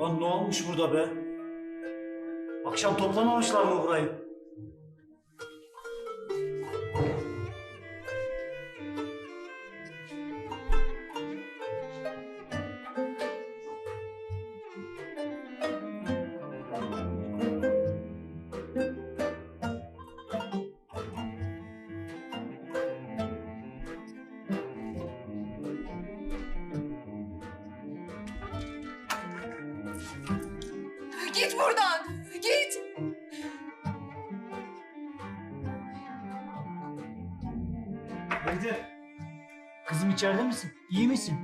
Lan ne olmuş burada be? Akşam toplamamışlar mı burayı? Feride. Kızım içeride misin? İyi misin?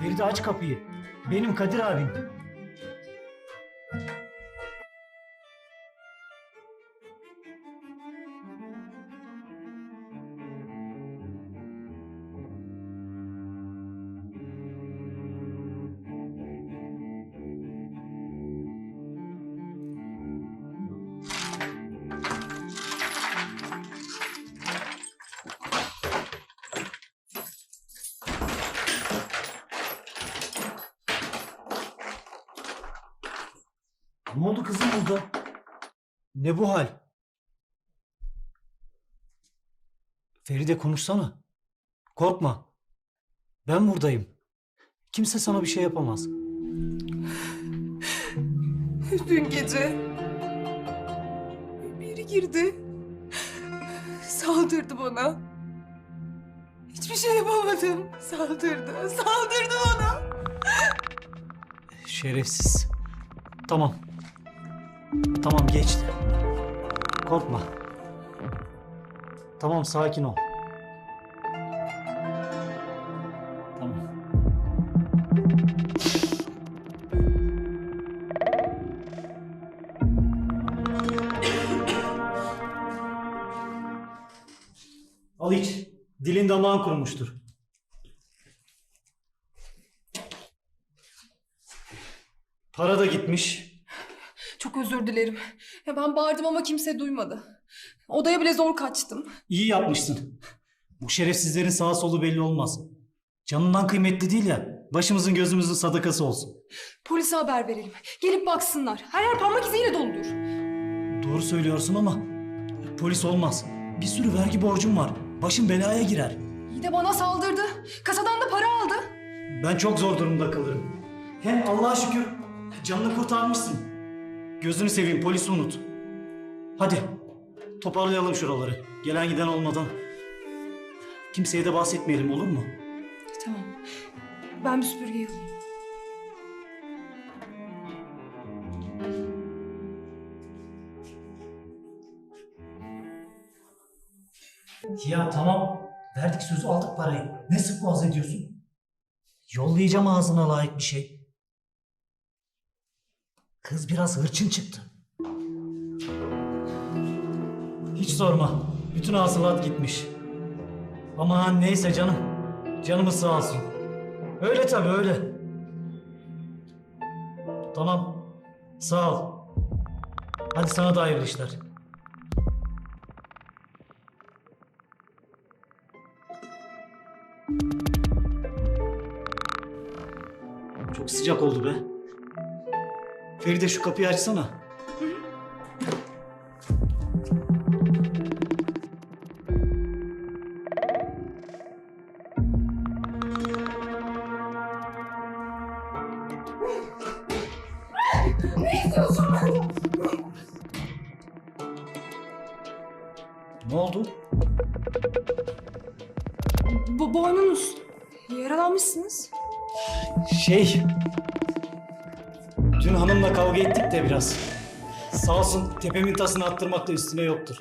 Feride aç kapıyı. Benim Kadir abim. Ne oldu kızım burada? Ne bu hal? Feride konuşsana. Korkma. Ben buradayım. Kimse sana bir şey yapamaz. Dün gece biri girdi. Saldırdı bana. Hiçbir şey yapamadım. Saldırdı. Saldırdı bana. Şerefsiz. Tamam. Tamam geçti. Korkma. Tamam sakin ol. Tamam. Al iç. Dilin damağın kurumuştur. Para da gitmiş. Çok özür dilerim. Ya ben bağırdım ama kimse duymadı. Odaya bile zor kaçtım. İyi yapmışsın. Bu şerefsizlerin sağa solu belli olmaz. Canından kıymetli değil ya. Başımızın gözümüzün sadakası olsun. Polise haber verelim. Gelip baksınlar. Her yer parmak iziyle doludur. Doğru söylüyorsun ama polis olmaz. Bir sürü vergi borcum var. Başım belaya girer. İyi de bana saldırdı. Kasadan da para aldı. Ben çok zor durumda kalırım. Hem Allah'a şükür canını kurtarmışsın. Gözünü seveyim polisi unut. Hadi toparlayalım şuraları. Gelen giden olmadan. Kimseye de bahsetmeyelim olur mu? Tamam. Ben bir süpürgeyi alayım. Ya tamam. Verdik sözü aldık parayı. Ne sık boğaz ediyorsun? Yollayacağım ağzına layık bir şey. Kız biraz hırçın çıktı. Hiç sorma. Bütün hasılat gitmiş. Aman neyse canım. Canımız sağ olsun. Öyle tabii öyle. Tamam. Sağ ol. Hadi sana da hayırlı işler. Çok sıcak oldu be. Feride şu kapıyı açsana. Ne oldu? Bu boynunuz. Yaralanmışsınız. Şey... Dün hanımla kavga ettik de biraz. Sağ olsun tepemin tasını attırmak da üstüne yoktur.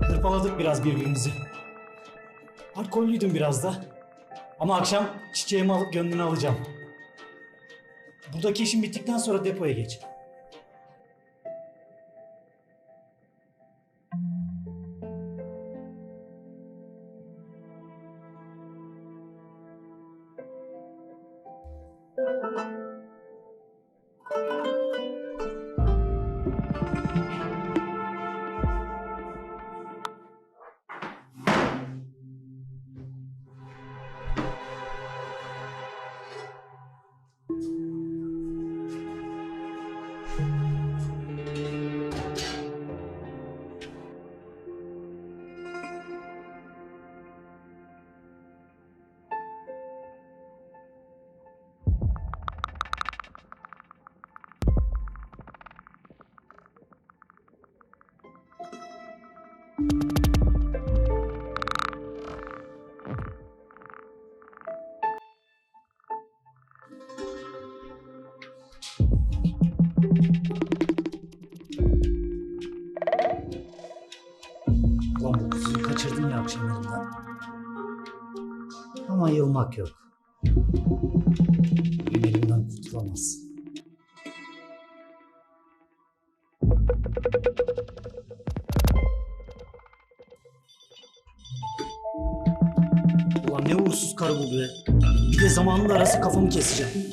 Hırpaladık biraz birbirimizi. Alkollüydüm biraz da. Ama akşam çiçeğimi alıp gönlünü alacağım. Buradaki işim bittikten sonra depoya geç. İzmir akşamında. Ama yılmak yok. Elimden kurtulamaz. Ulan ne uğursuz karı bu be. Bir de zamanında arası kafamı keseceğim.